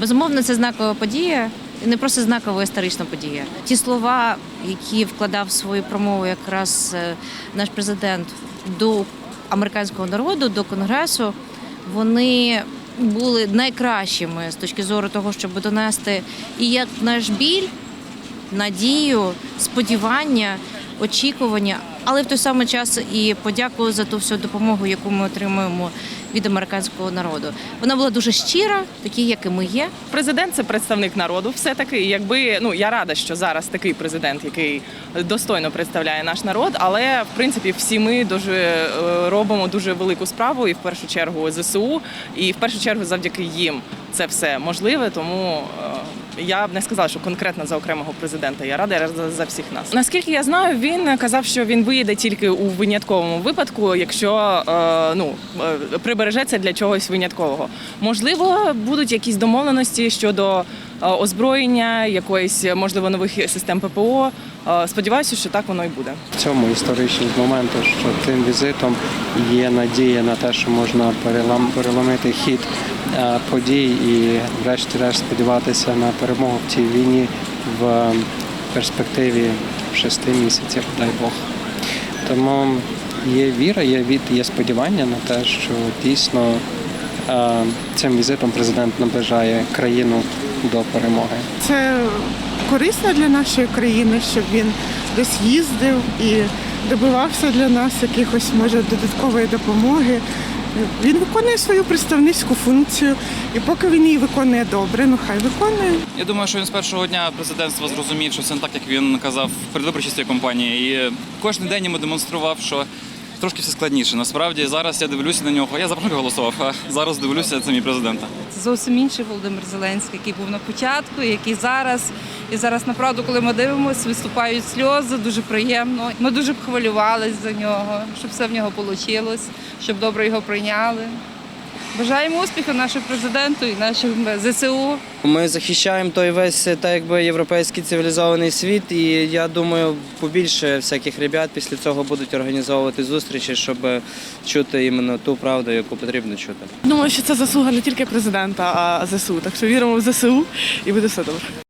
Безумовно, це знакова подія, і не просто знакова історична подія. Ті слова, які вкладав свою промову якраз е, наш президент до американського народу, до конгресу, вони були найкращими з точки зору того, щоб донести і як наш біль, надію, сподівання, очікування, але в той самий час і подяку за ту всю допомогу, яку ми отримуємо від американського народу. Вона була дуже щира, такі, як і ми є. Президент це представник народу. Все таки, якби ну я рада, що зараз такий президент, який достойно представляє наш народ. Але в принципі всі ми дуже е, робимо дуже велику справу, і в першу чергу ЗСУ, і в першу чергу завдяки їм це все можливе. Тому е, я б не сказала, що конкретно за окремого президента. Я рада я рада за всіх нас. Наскільки я знаю, він казав, що він виїде тільки у винятковому випадку, якщо е, ну е, прибережеться для чогось виняткового. Можливо, будуть якісь домовленості щодо озброєння, якоїсь можливо нових систем ППО. Е, Сподіваюся, що так воно і буде. в цьому історичному моменту, що тим візитом є надія на те, що можна переломити хід е, подій і, врешті-решт, сподіватися на перемогу в цій війні в перспективі шести місяців, дай Бог. Тому є віра, є від, є сподівання на те, що дійсно е, цим візитом президент наближає країну до перемоги. Це корисно для нашої країни, щоб він десь їздив і добивався для нас якихось може додаткової допомоги. Він виконує свою представницьку функцію, і поки він її виконує добре, ну хай виконує. Я думаю, що він з першого дня президентства зрозумів, що це не так, як він казав в передвиборчій компанії. І кожен день йому демонстрував, що трошки все складніше. Насправді зараз я дивлюся на нього. Я за Порошенка голосував, а зараз дивлюся це мій президента. Це зовсім інший Володимир Зеленський, який був на початку, який зараз. І зараз, направду, коли ми дивимося, виступають сльози, дуже приємно. Ми дуже б хвилювались за нього, щоб все в нього вийшло, щоб добре його прийняли. Бажаємо успіху нашому президенту і нашим ЗСУ. Ми захищаємо той весь так якби європейський цивілізований світ, і я думаю, побільше всяких ребят після цього будуть організовувати зустрічі, щоб чути іменно ту правду, яку потрібно чути. Думаю, що це заслуга не тільки президента, а ЗСУ. Так що віримо в ЗСУ і буде все добре.